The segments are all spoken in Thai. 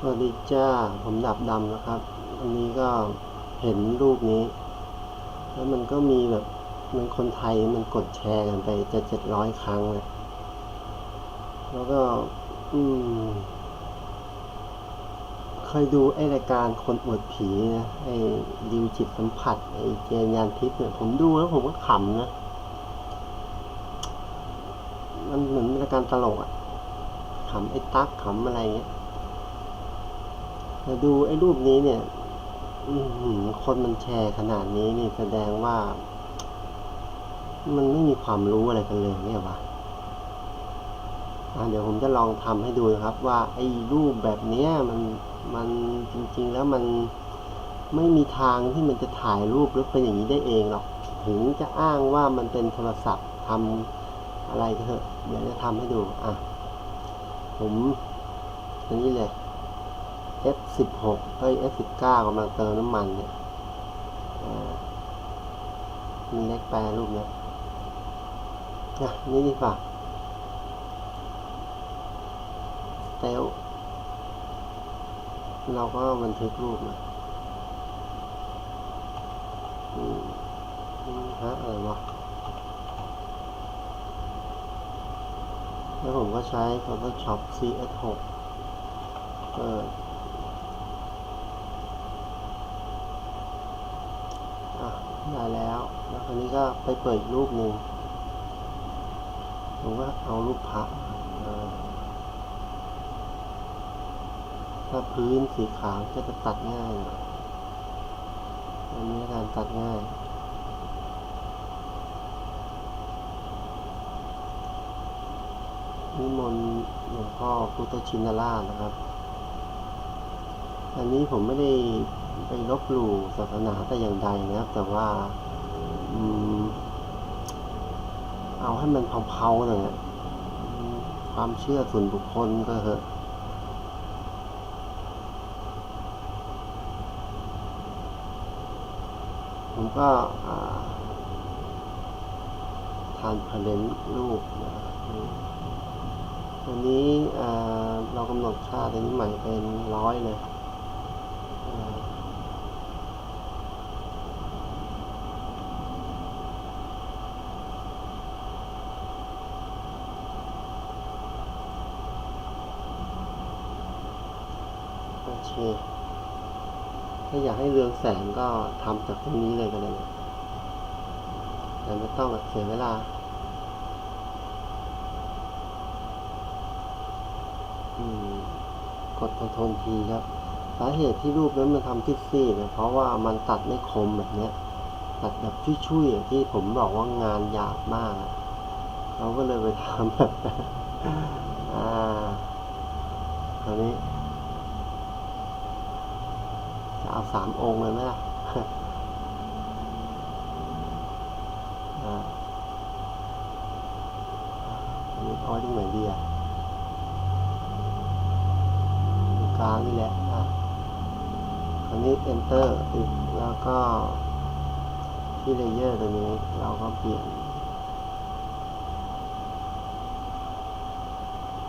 สวัสดีจ้า ผมดับดำนะครับอันนี้ก็เห็นรูปนี้ แล้วมันก็มีแบบมันคนไทยมันกดแชร์กันไปจะเจ็ดร้อยครั้งเลยแล้วก็ อืม เคยดูไอรายการคนอวดผีนะไอดิวจิตสัมผัสไอเจนยานทิพย์เนี่ยผมดูแล้วผมก็ขำนะ มันเหมือนรายการตลกอะขำไอ้ตั๊กขำอะไรเงี้ย ดูไอ้รูปนี้เนี่ยคนมันแชร์ขนาดนี้นี่แสดงว่า มันไม่มีความรู้อะไรกันเลยเนี่ยวะอะเดี๋ยวผมจะลองทำให้ดูนะครับ ว่าไอ้รูปแบบเนี้ยมันมันจริง ๆ แล้วมันไม่มีทางที่มันจะถ่ายรูปแล้วเป็นอย่างนี้ได้เองหรอก ถึงจะอ้างว่ามันเป็นโทรศัพท์ทำอะไรก็เถอะ เดี๋ยวจะทำให้ดู อะ ผมอันนี้เลย F16 เอ้ย F19 กำลังเติมน้ำมันเนี่ยมีเล็กแปรรูปเนี่ยนะนี่ดีกว่าเตลเราก็บันทึกรูปมาอืมอืมฮะอะไรวะแล้วผมก็ใช้ Photoshop CS6 เปิด อะได้แล้ว แล้วคราวนี้ก็ไปเปิดอีกรูปหนึ่งผมก็เอารูปพระถ้าพื้นสีขาวก็จะตัดง่ายหน่อยอันนี้การตัดง่ายนิมนต์หลวงพ่อพุทธชินราชนะครับ อันนี้ผมไม่ได้ ไปลบหลู่ศาสนาแต่อย่างใดนะครับ แต่ว่าอเอาให้มันเผาๆหน่อยอะความเชื่อส่วนบุคคลก็เถอะผมก็ทานพาเลนรูปนะอืมอันนี้เรากำหนดค่าตัวนี้ใหม่เป็นร้อยเลยอ่า โอถ้าอยากให้เรืองแสงก็ทำจากตรงนี้เลยก็ได้นะแต่ไม่ต้องเสียเวลาอืมกดคอนโทรลทีครับ สาเหตุที่รูปนั้นมันทำซี่ๆเนี่ยเพราะว่ามันตัดไม่คมแบบเนี้ย ตัดแบบชุยๆอย่างที่ผมบอกว่างานยาบมากเราก็เลยไปทำแบบอันอ่าคราวนี้ เอาสามองค์เลยไหมล่ะอันนี้เอาไว้ตรงไหนดีอะตรงกลางนี่แหละอะคราวนี้ enter อีกแล้วก็ที่เลเยอร์ตัวนี้เราก็เปลี่ยน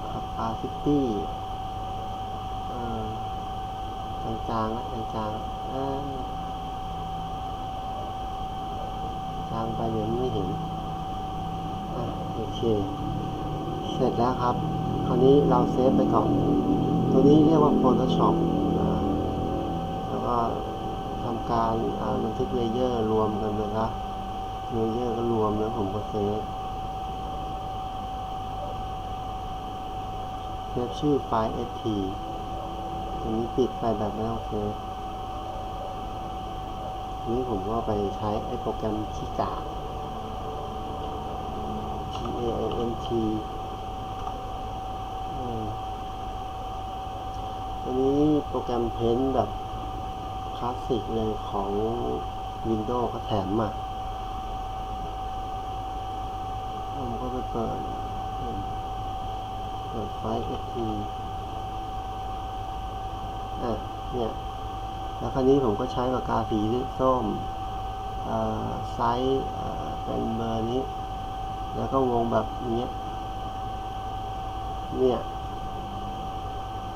capacity จางๆนะจางๆอ่าจางไปเดี๋ยวไม่เห็นโอเค เสร็จแล้วครับ คราวนี้เราเซฟไปก่อน ตัวนี้เรียกว่า Photoshop อ่าแล้วก็ทำการบันทึกเลเยอร์รวมกันนะครับเลเยอร์ก็รวมแล้วผมก็เซฟเซฟชื่อไฟล์ st ตัวนี้ปิดไปแบบไม่ต้อเซฟนี้ผมก็ไปใช้ไอ้โปรแกรมขี้กา T A N T อืมตัวนี้โปรแกรมเพ้นแบบคลาสสิกเลยของ Windows เขาแถมมาผมก็ไปเปิด เปิดไฟล์ st อะเนี่ยแล้วคราวนี้ผมก็ใช้ปากกาสีส้มไซส์เป็นเบอร์นี้ แล้วก็วงแบบนี้เนี่ย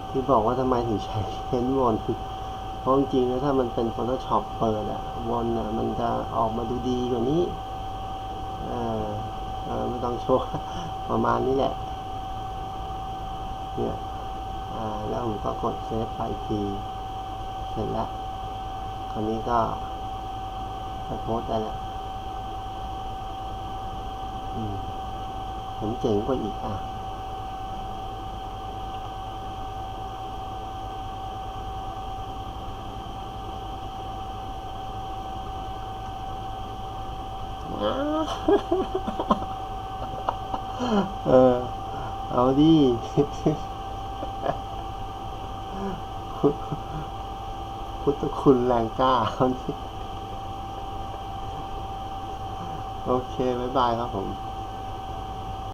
ที่บอกว่าทำไมถึงใช้เพ้นวนเพราะจริงๆแล้วถ้ามันเป็น Photoshop เปิดอะวนอะมันจะออกมาดูดีกว่านี้ออเออไม่ต้องโชว์ประมาณนี้แหละเนี่ย แล้วผมก็กดเซฟไปอีกทีเสร็จแล้วคราวนี้ก็ไปโพสได้แล้วอืมผมเจ๋งกว่าอีกอะเออเอาดิ พุทธคุณแรงกล้าโอเค บ๊ายบายครับผม